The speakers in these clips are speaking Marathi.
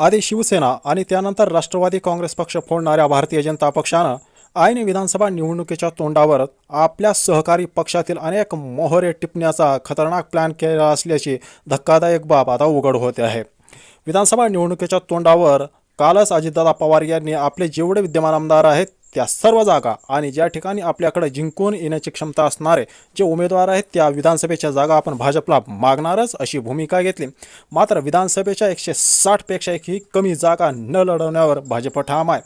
आधी शिवसेना आणि त्यानंतर राष्ट्रवादी काँग्रेस पक्ष फोडणाऱ्या भारतीय जनता पक्षानं ऐन विधानसभा निवडणुकीच्या तोंडावर आपल्या सहकारी पक्षातील अनेक मोहरे टिपण्याचा खतरनाक प्लॅन केला असल्याची धक्कादायक बाब आता उघड होते आहे. विधानसभा निवडणुकीच्या तोंडावर कालच अजितदादा पवार यांनी आपले जेवढे विद्यमान आमदार आहेत त्या सर्व जागा आणि ज्या ठिकाणी आपल्याकडे जिंकून येण्याची क्षमता असणारे जे उमेदवार आहेत त्या विधानसभेच्या जागा आपण भाजपला मागणारच अशी भूमिका घेतली. मात्र विधानसभेच्या एकशे साठपेक्षा ही कमी जागा न लढवण्यावर भाजप ठाम आहे.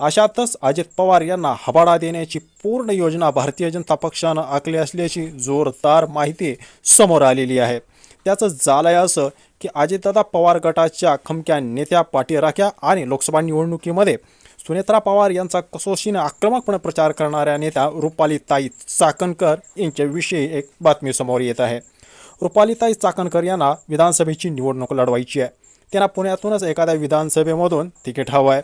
अशातच अजित पवार यांना हबाडा देण्याची पूर्ण योजना भारतीय जनता पक्षानं आखली असल्याची जोरदार माहिती समोर आलेली आहे. त्याचं झालंय असं की अजितदादा पवार गटाच्या खमक्या नेत्या पाठीराख्या आणि लोकसभा निवडणुकीमध्ये सुनेत्रा पवार यांचा कसोशीनं आक्रमकपणे प्रचार करणाऱ्या नेत्या रुपालीताई चाकणकर यांच्याविषयी एक बातमी समोर येत आहे. रुपालीताई चाकणकर यांना विधानसभेची निवडणूक लढवायची आहे. त्यांना पुण्यातूनच एखाद्या विधानसभेमधून तिकीट हवं आहे.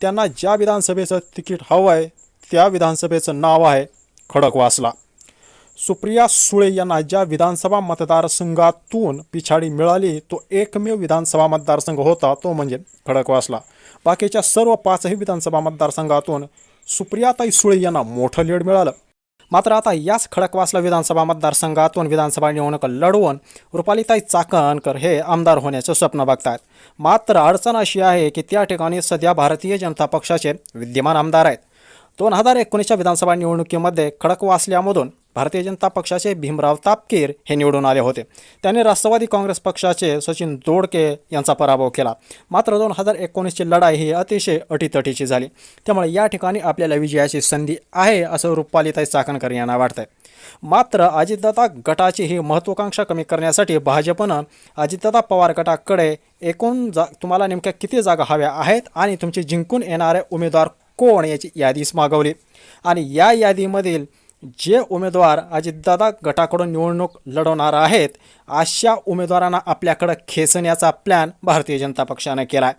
त्यांना ज्या विधानसभेचं तिकीट हवं आहे त्या विधानसभेचं नाव आहे खडकवासला सुप्रिया सुळे यांना ज्या विधानसभा मतदारसंघातून पिछाडी मिळाली तो एकमेव विधानसभा मतदारसंघ होता तो म्हणजे खडकवासला बाकीच्या सर्व पाचही विधानसभा मतदारसंघातून सुप्रियाताई सुळे यांना मोठं लीड मिळालं. मात्र आता याच खडकवासला विधानसभा मतदारसंघातून विधानसभा निवडणूक लढवून रुपालीताई चाकणकर हे आमदार होण्याचं स्वप्न बघतात मात्र अडचण अशी आहे की त्या ठिकाणी सध्या भारतीय जनता पक्षाचे विद्यमान आमदार आहेत. दोन हजार एकोणीसच्या विधानसभा निवडणुकीमध्ये खडकवासल्यामधून भारतीय जनता पक्षाचे भीमराव तापकीर हे निवडून आले होते. त्यांनी राष्ट्रवादी काँग्रेस पक्षाचे सचिन दोडके यांचा पराभव केला. मात्र दोन हजार एकोणीसची लढाई ही अतिशय अटीतटीची झाली. त्यामुळे या ठिकाणी आपल्याला विजयाची संधी आहे असं रुपालीताई चाकणकर यांना वाटतंय. मात्र अजितदादा गटाची ही महत्त्वाकांक्षा कमी करण्यासाठी भाजपनं अजितदादा पवार गटाकडे एकूण जा तुम्हाला नेमक्या किती जागा हव्या आहेत आणि तुमचे जिंकून येणारे उमेदवार कोण याची यादीच मागवली. आणि या यादीमधील जे उमेदवार अजितदादा गटाकडून निवडणूक लढवणार आहेत अशा उमेदवारांना आपल्याकडं खेचण्याचा प्लॅन भारतीय जनता पक्षानं केला आहे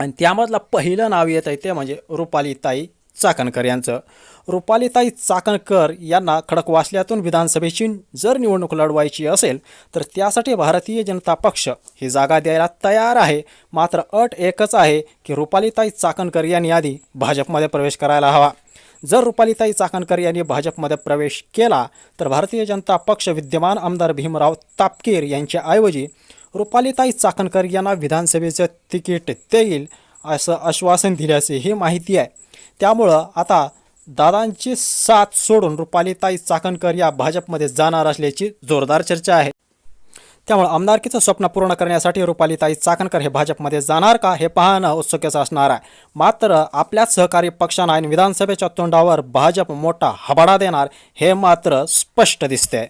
आणि त्यामधलं पहिलं नाव येत आहे ते म्हणजे रुपालीताई चाकणकर यांचं. रुपालीताई चाकणकर यांना खडकवासल्यातून विधानसभेची जर निवडणूक लढवायची असेल तर त्यासाठी भारतीय जनता पक्ष ही जागा द्यायला तयार आहे. मात्र अट एकच आहे की रुपालीताई चाकणकर यांनी आधी भाजपमध्ये प्रवेश करायला हवा. जर रुपालीताई चाकणकर यांनी भाजपमध्ये प्रवेश केला तर भारतीय जनता पक्ष विद्यमान आमदार भीमराव तापकीर यांच्याऐवजी रुपालीताई चाकणकर यांना विधानसभेचं तिकीट देईल असं आश्वासन दिल्याची ही माहिती आहे. त्यामुळं आता दादांची साथ सोडून रुपालीताई चाकणकर या भाजपमध्ये जाणार असल्याची जोरदार चर्चा आहे. त्यामुळे आमदारकीचं स्वप्न पूर्ण करण्यासाठी रुपालीताई चाकणकर हे भाजपमध्ये जाणार का हे पाहणं उत्सुकेचं असणार आहे. मात्र आपल्याच सहकारी पक्षांना आणि विधानसभेच्या तोंडावर भाजप मोठा हबाडा देणार हे मात्र स्पष्ट दिसते